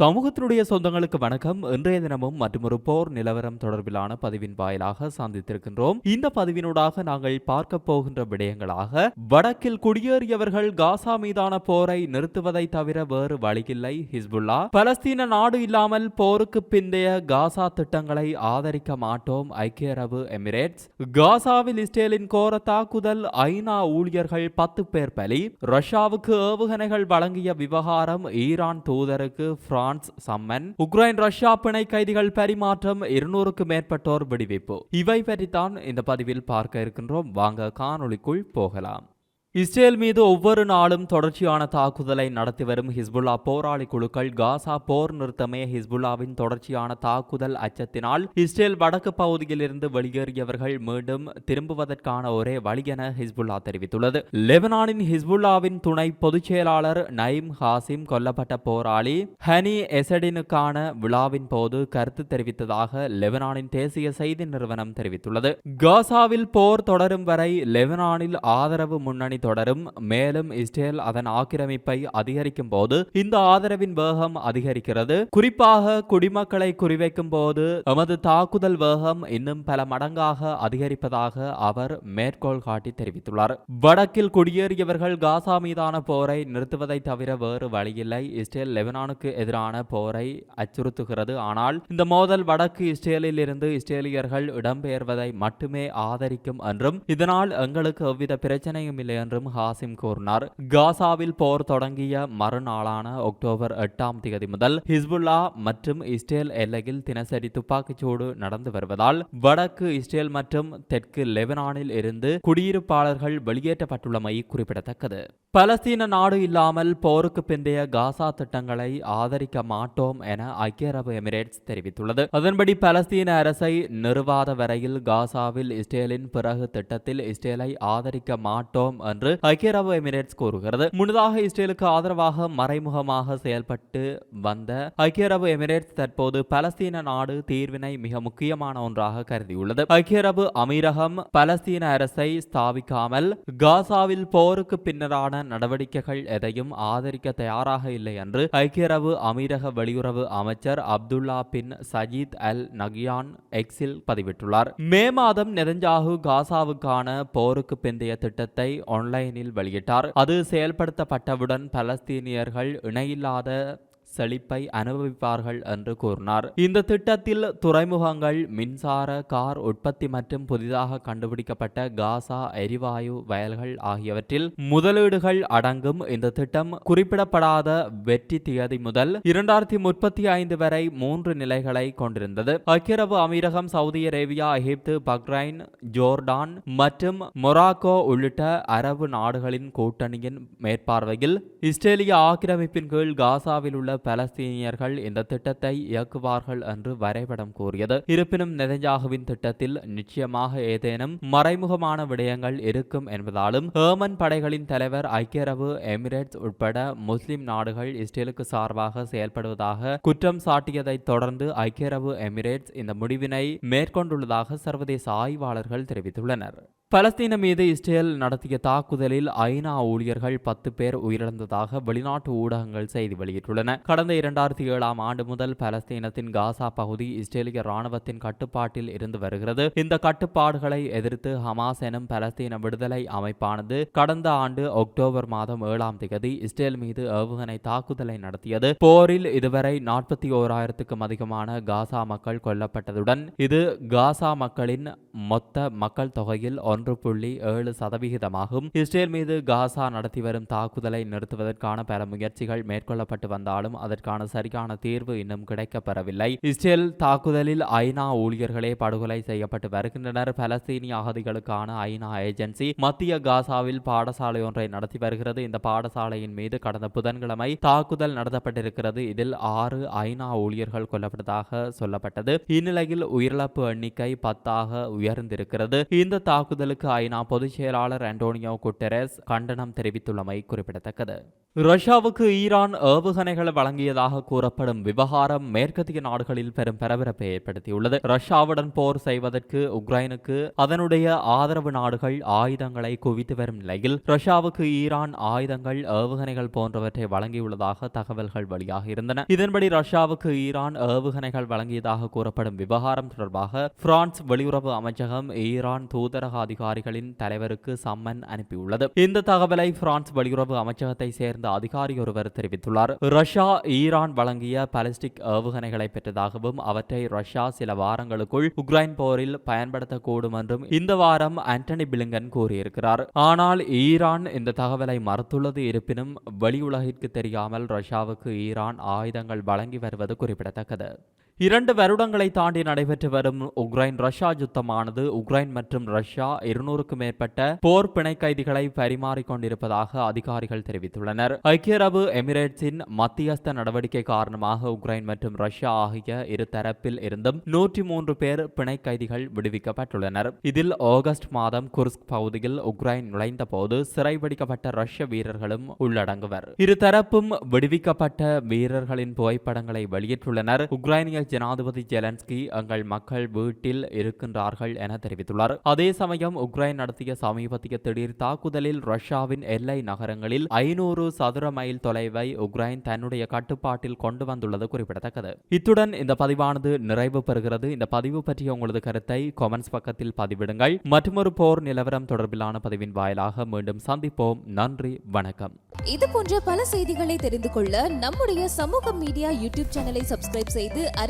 சமூகத்தினுடைய சொந்தங்களுக்கு வணக்கம். இன்றைய தினமும் மற்றொரு போர் நிலவரம் தொடர்பிலான பதிவின் வாயிலாக சந்தித்திருக்கின்றோம் இந்த பதிவினூடாக நாங்கள் பார்க்க போகின்ற விடயங்களாக வடக்கில் குடியேறியவர்கள் காசா மீதான போரை நிறுத்துவதை தவிர வேறு வழியில்லை ஹிஸ்புல்லா. பலஸ்தீன நாடு இல்லாமல் போருக்கு பிந்தைய காசா திட்டங்களை ஆதரிக்க மாட்டோம் ஐக்கிய அரபு எமிரேட்ஸ். காசாவில் இஸ்ரேலின் கோர தாக்குதல் ஐநா ஊழியர்கள் பத்து பேர் பலி. ரஷ்யாவுக்கு ஏவுகணைகள் வழங்கிய விவகாரம் ஈரான் தூதருக்கு பிரான்ஸ் சம்மன் உக்ரைன் ரஷ்யா பிணை கைதிகள் பரிமாற்றம் இருநூறுக்கு மேற்பட்டோர் விடுவிப்பு. இவை பற்றித்தான் இந்த பதிவில் பார்க்க இருக்கின்றோம். வாங்க காணொளிக்குள் போகலாம். இஸ்ரேல் மீது ஒவ்வொரு நாளும் தொடர்ச்சியான தாக்குதலை நடத்தி வரும் ஹிஸ்புல்லா போராளி குழுக்கள் காசா போர் நிறுத்தமே ஹிஸ்புல்லாவின் தொடர்ச்சியான தாக்குதல் அச்சத்தினால் இஸ்ரேல் வடக்கு பகுதியில் இருந்து வெளியேறியவர்கள் மீண்டும் திரும்புவதற்கான ஒரே வழி என ஹிஸ்புல்லா தெரிவித்துள்ளது. லெபனானின் ஹிஸ்புல்லாவின் துணை பொதுச் செயலாளர் ஹாசிம் கொல்லப்பட்ட போராளி ஹனி எசடினுக்கான விழாவின் போது கருத்து தெரிவித்ததாக லெபனானின் தேசிய செய்தி நிறுவனம் தெரிவித்துள்ளது. காசாவில் போர் தொடரும் வரை லெபனானில் ஆதரவு முன்னணி தொடரும். மேலும் இஸ்ரேல் அதன் ஆக்கிரமிப்பை அதிகரிக்கும் போது இந்த ஆதரவின் வேகம் அதிகரிக்கிறது. குறிப்பாக குடிமக்களை குறிவைக்கும் போது எமது தாக்குதல் வேகம் இன்னும் பல மடங்காக அதிகரிப்பதாக அவர் மேற்கோள் காட்டி தெரிவித்துள்ளார். வடக்கில் குடியேறியவர்கள் காசா மீதான போரை நிறுத்துவதை தவிர வேறு வழியில்லை. இஸ்ரேல் லெபனானுக்கு எதிரான போரை அச்சுறுத்துகிறது. ஆனால் இந்த மோதல் வடக்கு இஸ்ரேலில் இருந்து இஸ்ரேலியர்கள் இடம்பெயர்வதை மட்டுமே ஆதரிக்கும் என்றும் இதனால் எங்களுக்கு எவ்வித பிரச்சனையும் இல்லை என்றும் ஹாசிம் கூறினார். காசாவில் போர் தொடங்கிய மறுநாளான அக்டோபர் எட்டாம் தேதி முதல் ஹிஸ்புல்லா மற்றும் இஸ்ரேல் எல்லையில் தினசரி துப்பாக்கிச்சூடு நடந்து வருவதால் வடக்கு இஸ்ரேல் மற்றும் தெற்கு லெபனானில் இருந்து குடியிருப்பாளர்கள் வெளியேற்றப்பட்டுள்ளமை குறிப்பிடத்தக்கது. பலஸ்தீன நாடு இல்லாமல் போருக்கு பிந்தைய காசா திட்டங்களை ஆதரிக்க மாட்டோம் என ஐக்கிய அரபு எமிரேட்ஸ் தெரிவித்துள்ளது. அதன்படி பலஸ்தீன அரசை நிறுவாத வரையில் காசாவில் இஸ்ரேலின் பிறகு திட்டத்தில் இஸ்ரேலை ஆதரிக்க மாட்டோம் என்று ஐக்கிய அரபு எமிரேட்ஸ் கூறுகிறது. முன்னதாக இஸ்ரேலுக்கு ஆதரவாக மறைமுகமாக செயல்பட்டு வந்த ஐக்கிய அரபு எமிரேட்ஸ் தற்போது பலஸ்தீன நாடு தீர்வினை மிக முக்கியமான ஒன்றாக கருதியுள்ளது. ஐக்கிய அரபு அமீரகம் பலஸ்தீன அரசை ஸ்தாபிக்காமல் காசாவில் போருக்கு பின்னரான நடவடிக்கைகள் எதையும் ஆதரிக்க தயாராக இல்லை என்று ஐக்கிய அரபு அமீரக வெளியுறவு அமைச்சர் அப்துல்லா பின் சஜீத் அல் நகியான் எக்ஸில் பதிவிட்டுள்ளார். மே மாதம் நெதஞ்சாகு காசாவுக்கான போருக்கு பிந்தைய திட்டத்தை ஆன்லைனில் வெளியிட்டார். அது செயல்படுத்தப்பட்டவுடன் பலஸ்தீனியர்கள் இணையில்லாத செழிப்பை அனுபவிப்பார்கள் என்று கூறினார். இந்த திட்டத்தில் துறைமுகங்கள் மின்சார கார் உற்பத்தி மற்றும் புதிதாக கண்டுபிடிக்கப்பட்ட காசா எரிவாயு வயல்கள் ஆகியவற்றில் முதலீடுகள் அடங்கும். இந்த திட்டம் குறிப்பிடப்படாத வெற்றி தியதி முதல் இரண்டாயிரத்தி முப்பத்தி ஐந்து வரை மூன்று நிலைகளை கொண்டிருந்தது. ஐக்கிய அமீரகம் Saudi Arabia Egypt Bahrain Jordan மற்றும் மொராக்கோ உள்ளிட்ட அரபு நாடுகளின் கூட்டணியின் மேற்பார்வையில் இஸ்ரேலிய ஆக்கிரமிப்பின் கீழ் காசாவில் உள்ள பலஸ்தீனியர்கள் இந்த திட்டத்தை இயக்குவார்கள் என்று வரைபடம் கூறியது. இருப்பினும் நெதஞ்சாகுவின் திட்டத்தில் நிச்சயமாக ஏதேனும் மறைமுகமான விடயங்கள் இருக்கும் என்பதாலும் ஹேமன் படைகளின் தலைவர் ஐக்கிய அரபு எமிரேட்ஸ் உட்பட முஸ்லிம் நாடுகள் இஸ்ரேலுக்கு சார்பாக செயல்படுவதாக குற்றம் சாட்டியதைத் தொடர்ந்து ஐக்கிய அரபு எமிரேட்ஸ் இந்த முடிவினை மேற்கொண்டுள்ளதாக சர்வதேச ஆய்வாளர்கள் தெரிவித்துள்ளனர். பலஸ்தீன மீது இஸ்ரேல் நடத்திய தாக்குதலில் ஐநா ஊழியர்கள் பத்து பேர் உயிரிழந்தது. உயிரிழந்ததாக வெளிநாட்டு ஊடகங்கள் செய்தி வெளியிட்டுள்ளன. கடந்த இரண்டாயிரத்தி ஏழாம் ஆண்டு முதல் பலஸ்தீனத்தின் காசா பகுதி இஸ்ரேலிய ராணுவத்தின் கட்டுப்பாட்டில் இருந்து வருகிறது. இந்த கட்டுப்பாடுகளை எதிர்த்து ஹமாஸ் எனும் பலஸ்தீன விடுதலை அமைப்பானது கடந்த ஆண்டு அக்டோபர் மாதம் ஏழாம் தேதி இஸ்ரேல் மீது ஏவுகணை தாக்குதலை நடத்தியது. போரில் இதுவரை நாற்பத்தி ஓராயிரத்துக்கும் அதிகமான காசா மக்கள் கொல்லப்பட்டதுடன் இது காசா மக்களின் மொத்த மக்கள் தொகையில் ஒன்று புள்ளி ஏழு சதவிகிதமாகும். இஸ்ரேல் மீது காசா நடத்தி வரும் தாக்குதலை நடத்துவதற்கான பல முயற்சிகள் மேற்கொள்ளப்பட்டு வந்தாலும் அதற்கான சரியான தீர்வு இன்னும் கிடைக்கப்பெறவில்லை. இஸ்ரேல் தாக்குதலில் ஐநா ஊழியர்களே படுகொலை செய்யப்பட்டு வருகின்றனர். பலஸ்தீனிய அகதிகளுக்கான ஐநா ஏஜென்சி மத்திய காசாவில் பாடசாலை ஒன்றை நடத்தி வருகிறது. இந்த பாடசாலையின் மீது கடந்த புதன்கிழமை தாக்குதல் நடத்தப்பட்டிருக்கிறது. இதில் ஆறு ஐநா ஊழியர்கள் கொல்லப்பட்டதாக சொல்லப்பட்டது. இந்நிலையில் உயிரிழப்பு எண்ணிக்கை பத்தாக உயர்ந்திருக்கிறது. இந்த தாக்குதலுக்கு ஐநா பொதுச் செயலாளர் அண்டோனியோ குட்டரஸ் கண்டனம் தெரிவித்துள்ளமை குறிப்பிடத்தக்கது. ரஷ்யாவுக்கு ஈரான் ஏவுகணைகளை வழங்கியதாக கூறப்படும் விவகாரம் மேற்கத்திய நாடுகளில் பெரும் பரபரப்பை ஏற்படுத்தியுள்ளது. ரஷ்யாவுடன் போர் செய்வதற்கு உக்ரைனுக்கு அதனுடைய ஆதரவு நாடுகள் ஆயுதங்களை குவித்து வரும் நிலையில் ரஷ்யாவுக்கு ஈரான் ஆயுதங்கள் ஏவுகணைகள் போன்றவற்றை வழங்கியுள்ளதாக தகவல்கள் வெளியாக இருந்தன. இதன்படி ரஷ்யாவுக்கு ஈரான் ஏவுகணைகள் வழங்கியதாக கூறப்படும் விவகாரம் தொடர்பாக பிரான்ஸ் வெளியுறவு அமைச்சகம் ஈரான் தூதரக அதிகாரிகளின் தலைவருக்கு சம்மன் அனுப்பியுள்ளது. இந்த தகவலை பிரான்ஸ் வெளியுறவு அமைச்சகத்தை சேர்ந்த அதிகாரி ஒருவர் தெரிவித்துள்ளார். ரஷ்யா ஈரான் வழங்கிய பாலிஸ்டிக் ஏவுகணைகளை பெற்றதாகவும் அவற்றை ரஷ்யா சில வாரங்களுக்குள் உக்ரைன் போரில் பயன்படுத்தக்கூடும் என்றும் இந்த வாரம் ஆண்டனி பிலிங்கன் கூறியிருக்கிறார். ஆனால் ஈரான் இந்த தகவலை மறுத்துள்ளது இருப்பினும் வெளியுலகிற்கு தெரியாமல் ரஷ்யாவுக்கு ஈரான் ஆயுதங்கள் வழங்கி வருவது குறிப்பிடத்தக்கது. இரண்டு வருடங்களை தாண்டி நடைபெற்று வரும் உக்ரைன் ரஷ்யா யுத்தமானது உக்ரைன் மற்றும் ரஷ்யா இருநூறுக்கு மேற்பட்ட போர் பிணை கைதிகளை பரிமாறிக்கொண்டிருப்பதாக அதிகாரிகள் தெரிவித்துள்ளனர். ஐக்கிய அரபு எமிரேட்ஸின் மத்தியஸ்த நடவடிக்கை காரணமாக உக்ரைன் மற்றும் ரஷ்யா ஆகிய இரு தரப்பில் இருந்தும் நூற்றி மூன்று பேர் பிணை கைதிகள் விடுவிக்கப்பட்டுள்ளனர். இதில் ஆகஸ்ட் மாதம் குர்ஸ்க் பகுதியில் உக்ரைன் நுழைந்த போது சிறைபிடிக்கப்பட்ட ரஷ்ய வீரர்களும் உள்ளடங்குவர். இருதரப்பும் விடுவிக்கப்பட்ட வீரர்களின் புகைப்படங்களை வெளியிட்டுள்ளனர். உக்ரைனிய ஜனாதிபதி ஜெலன்ஸ்கி எங்கள் மக்கள் வீட்டில் இருக்கின்றார்கள் என தெரிவித்துள்ளார். அதே சமயம் உக்ரைன் நடத்திய சமீபத்திய திடீர் தாக்குதலில் ரஷ்யாவின் எல்லை நகரங்களில் ஐநூறு சதுர மைல் தொலைவை உக்ரைன் தன்னுடைய கட்டுப்பாட்டில் கொண்டு வந்துள்ளது குறிப்பிடத்தக்கது. இத்துடன் இந்த பதிவானது நிறைவு பெறுகிறது. இந்த பதிவு பற்றிய உங்களது கருத்தை கொமெண்ட்ஸ் பக்கத்தில் பதிவிடுங்கள். மற்றொரு போர் நிலவரம் தொடர்பிலான பதிவின் வாயிலாக மீண்டும் சந்திப்போம். நன்றி வணக்கம். இது போன்ற பல செய்திகளை தெரிந்து கொள்ள நம்முடைய சமூக மீடியா யூடியூப் சேனலை சப்ஸ்கிரைப் செய்து